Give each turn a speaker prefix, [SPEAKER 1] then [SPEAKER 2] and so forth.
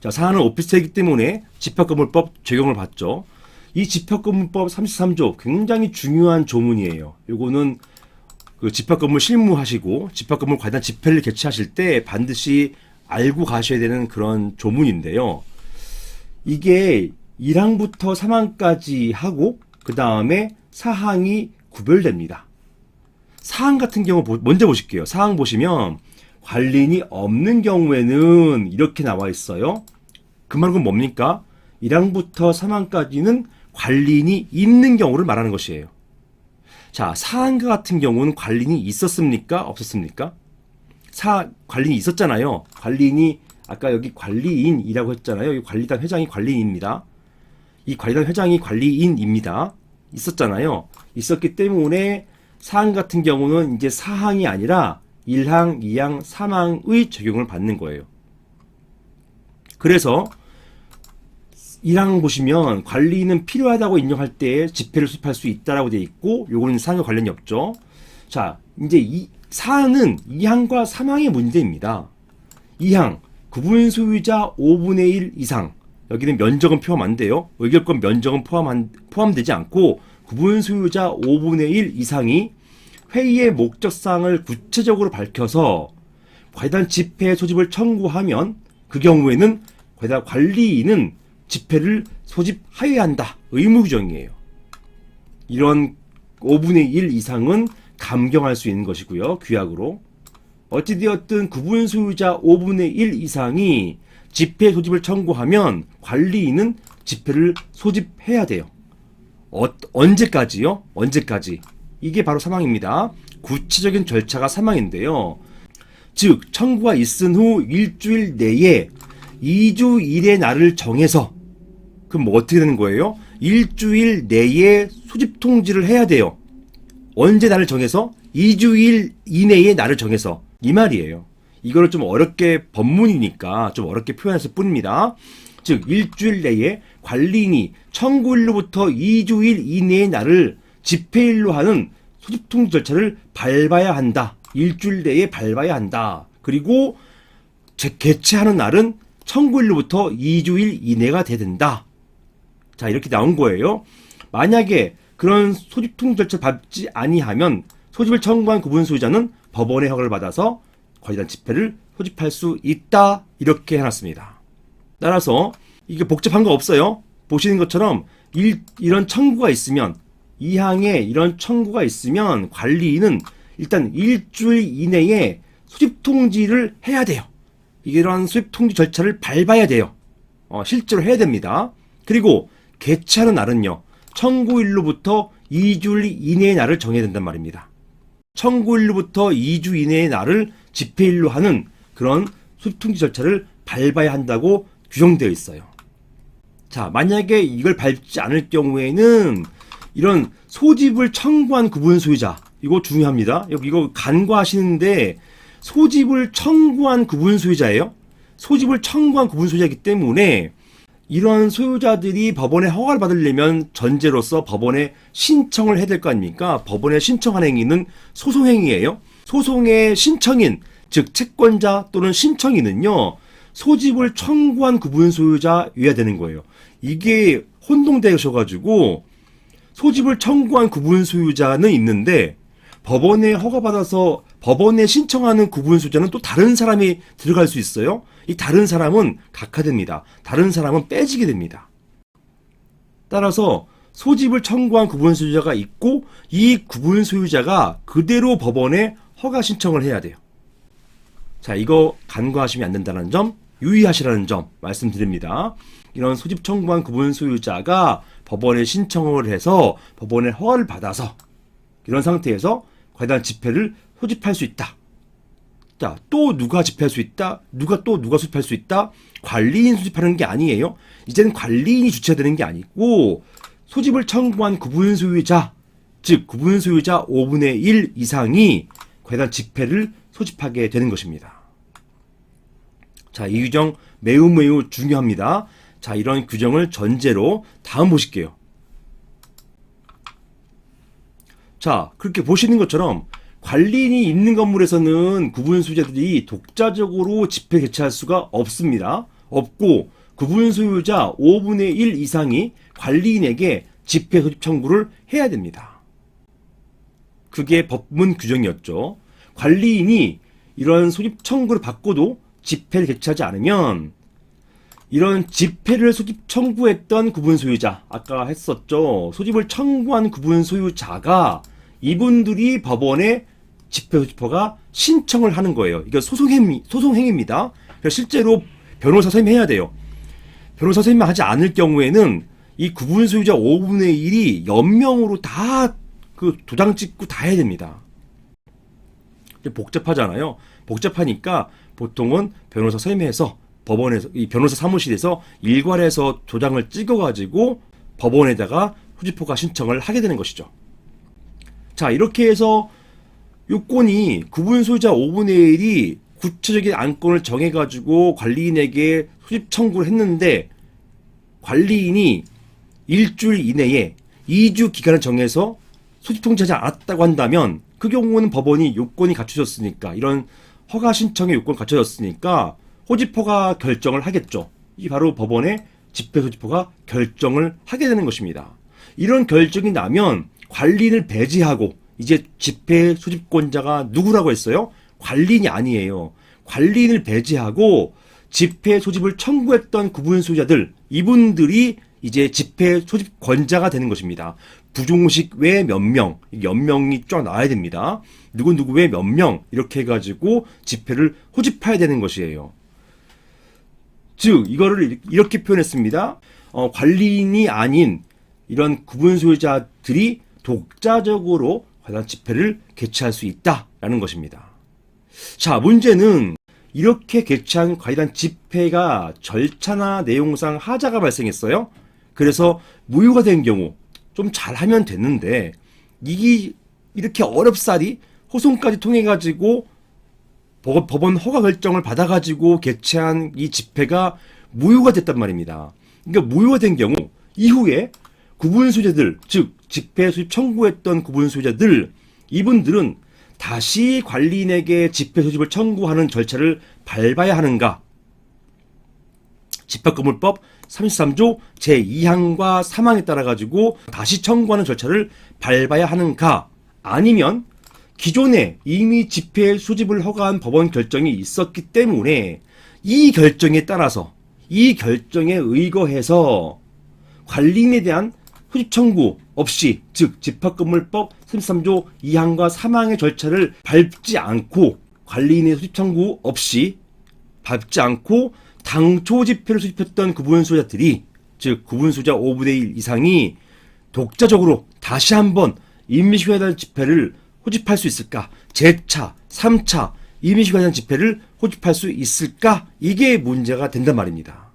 [SPEAKER 1] 자, 사안은 오피스텔이기 때문에 집합건물법 적용을 받죠. 이 집합건물법 33조 굉장히 중요한 조문이에요. 요거는 그 집합건물 실무하시고 집합건물 관련 집회를 개최하실 때 반드시 알고 가셔야 되는 그런 조문인데요. 이게 1항부터 3항까지 하고 그 다음에 사항이 구별됩니다. 사항 같은 경우 보- 먼저 보실게요. 사항 보시면 관리인이 없는 경우에는 이렇게 나와 있어요. 그 말은 뭡니까? 1항부터 3항까지는 관리인이 있는 경우를 말하는 것이에요. 자, 사항과 같은 경우는 관리인이 있었습니까? 없었습니까? 사, 관리인이 있었잖아요. 관리인이, 아까 여기 관리인이라고 했잖아요. 이 관리단 회장이 관리인입니다. 이 관리단 회장이 관리인입니다. 있었잖아요. 있었기 때문에 사항 같은 경우는 이제 사항이 아니라 1항, 2항, 3항의 적용을 받는 거예요. 그래서 1항 보시면 관리인은 필요하다고 인정할 때 집회를 수립할 수 있다라고 되어 있고 요거는 사항과 관련이 없죠. 자, 이제 이 사항은 2항과 3항의 문제입니다. 2항 구분 소유자 5분의 1 이상 여기는 면적은 포함 안 돼요. 의결권 면적은 포함 포함되지 않고 구분 소유자 5분의 1 이상이 회의의 목적사항을 구체적으로 밝혀서 관련 집회 소집을 청구하면 그 경우에는 관련 관리인은 집회를 소집하여야 한다. 의무 규정이에요. 이런 5분의 1 이상은 감경할 수 있는 것이고요. 규약으로. 어찌되었든 구분 소유자 5분의 1 이상이 집회 소집을 청구하면 관리인은 집회를 소집해야 돼요. 어, 언제까지요? 언제까지? 이게 바로 사망입니다. 구체적인 절차가 사망인데요. 즉, 청구가 있은 후 일주일 내에 2주 일의 날을 정해서 그럼 뭐 어떻게 되는 거예요? 일주일 내에 수집 통지를 해야 돼요. 언제 날을 정해서? 2주일 이내에 날을 정해서. 이 말이에요. 이거를 좀 어렵게 법문이니까 좀 어렵게 표현했을 뿐입니다. 즉, 일주일 내에 관리인이 청구일로부터 2주일 이내의 날을 집회일로 하는 소집 통지 절차를 밟아야 한다. 일주일 내에 밟아야 한다. 그리고 제- 개최하는 날은 청구일로부터 2주일 이내가 돼야 된다. 자, 이렇게 나온 거예요. 만약에 그런 소집 통지 절차를 밟지 아니하면 소집을 청구한 구분 소유자는 법원의 허가를 받아서 관련 집회를 소집할 수 있다. 이렇게 해놨습니다. 따라서 이게 복잡한 거 없어요. 보시는 것처럼 일, 이런 청구가 있으면 이 항에 이런 청구가 있으면 관리인은 일단 일주일 이내에 수집 통지를 해야 돼요. 이런 수집 통지 절차를 밟아야 돼요. 어, 실제로 해야 됩니다. 그리고 개최하는 날은요. 청구일로부터 2주일 이내의 날을 정해야 된단 말입니다. 청구일로부터 2주 이내의 날을 집회일로 하는 그런 수통지 절차를 밟아야 한다고 규정되어 있어요. 자, 만약에 이걸 밟지 않을 경우에는 이런 소집을 청구한 구분 소유자, 이거 중요합니다. 이거 간과하시는데 소집을 청구한 구분 소유자예요. 소집을 청구한 구분 소유자이기 때문에 이런 소유자들이 법원에 허가를 받으려면 전제로서 법원에 신청을 해야 될 거 아닙니까? 법원에 신청한 행위는 소송 행위예요. 소송의 신청인, 즉 채권자 또는 신청인은요. 소집을 청구한 구분 소유자여야 되는 거예요. 이게 혼동되셔가지고 소집을 청구한 구분 소유자는 있는데 법원에 허가받아서 법원에 신청하는 구분 소유자는 또 다른 사람이 들어갈 수 있어요. 이 다른 사람은 각하됩니다. 다른 사람은 빼지게 됩니다. 따라서 소집을 청구한 구분 소유자가 있고 이 구분 소유자가 그대로 법원에 허가 신청을 해야 돼요. 자, 이거 간과하시면 안 된다는 점, 유의하시라는 점 말씀드립니다. 이런 소집 청구한 구분 소유자가 법원에 신청을 해서 법원의 허가를 받아서 이런 상태에서 관련 집회를 소집할 수 있다. 자, 또 누가 집회할 수 있다? 누가 또 누가 수집할 수 있다? 관리인 수집하는 게 아니에요. 이제는 관리인이 주최되는 게 아니고 소집을 청구한 구분 소유자, 즉 구분 소유자 5분의 1 이상이 관련 집회를 소집하게 되는 것입니다. 자, 이 규정 매우 매우 중요합니다. 자, 이런 규정을 전제로 다음 보실게요. 자, 그렇게 보시는 것처럼 관리인이 있는 건물에서는 구분 소유자들이 독자적으로 집회 개최할 수가 없습니다. 없고 구분 소유자 5분의 1 이상이 관리인에게 집회 소집 청구를 해야 됩니다. 그게 법문 규정이었죠. 관리인이 이런 소집 청구를 받고도 집회를 개최하지 않으면 이런 집회를 소집 청구했던 구분 소유자, 아까 했었죠. 소집을 청구한 구분 소유자가 이분들이 법원에 집회 소집허가 신청을 하는 거예요. 이거 소송행, 소송행위입니다. 그래서 실제로 변호사 선임 해야 돼요. 변호사 선임을 하지 않을 경우에는 이 구분 소유자 5분의 1이 연명으로 다 그 도장 찍고 다 해야 됩니다. 이게 복잡하잖아요. 복잡하니까 보통은 변호사 선임해서 법원에서 이 변호사 사무실에서 일괄해서 도장을 찍어가지고 법원에다가 후지포가 신청을 하게 되는 것이죠. 자 이렇게 해서 요건이 구분 소유자 5분의 1이 구체적인 안건을 정해가지고 관리인에게 소집 청구를 했는데 관리인이 일주일 이내에 2주 기간을 정해서 소집 통지하지 않았다고 한다면 그 경우는 법원이 요건이 갖춰졌으니까 이런 허가 신청의 요건이 갖춰졌으니까 호지포가 결정을 하겠죠. 이 바로 법원의 집회 소지포가 결정을 하게 되는 것입니다. 이런 결정이 나면 관리인을 배제하고 이제 집회 소집권자가 누구라고 했어요? 관리인이 아니에요. 관리인을 배제하고 집회 소집을 청구했던 구분 소유자들 이분들이 이제 집회 소집권자가 되는 것입니다. 부종식 외 몇 명, 연명이 쫙 나와야 됩니다. 누구누구 외 몇 명 이렇게 해가지고 집회를 호집해야 되는 것이에요. 즉 이거를 이렇게 표현했습니다. 어, 관리인이 아닌 이런 구분 소유자들이 독자적으로 관련 집회를 개최할 수 있다라는 것입니다. 자 문제는 이렇게 개최한 관련 집회가 절차나 내용상 하자가 발생했어요. 그래서 무효가 된 경우 좀 잘하면 됐는데 이게 이렇게 어렵사리 호송까지 통해 가지고 법원 허가 결정을 받아 가지고 개최한 이 집회가 무효가 됐단 말입니다. 그러니까 무효가 된 경우 이후에 구분 소유자들, 즉 집회 소집 청구했던 구분 소유자들 이분들은 다시 관리인에게 집회 소집을 청구하는 절차를 밟아야 하는가? 집합건물법 33조 제2항과 3항에 따라 가지고 다시 청구하는 절차를 밟아야 하는가? 아니면 기존에 이미 집회 수집을 허가한 법원 결정이 있었기 때문에 이 결정에 따라서 이 결정에 의거해서 관리인에 대한 후집 청구 없이 즉 집합건물법 33조 2항과 3항의 절차를 밟지 않고 관리인의 수집 청구 없이 밟지 않고 당초 집회를 수집했던 구분 소유자들이 즉 구분 소유자 5분의 1 이상이 독자적으로 다시 한번 임시회단 집회를 호집할 수 있을까? 재차, 3차 임시회단 집회를 호집할 수 있을까? 이게 문제가 된단 말입니다.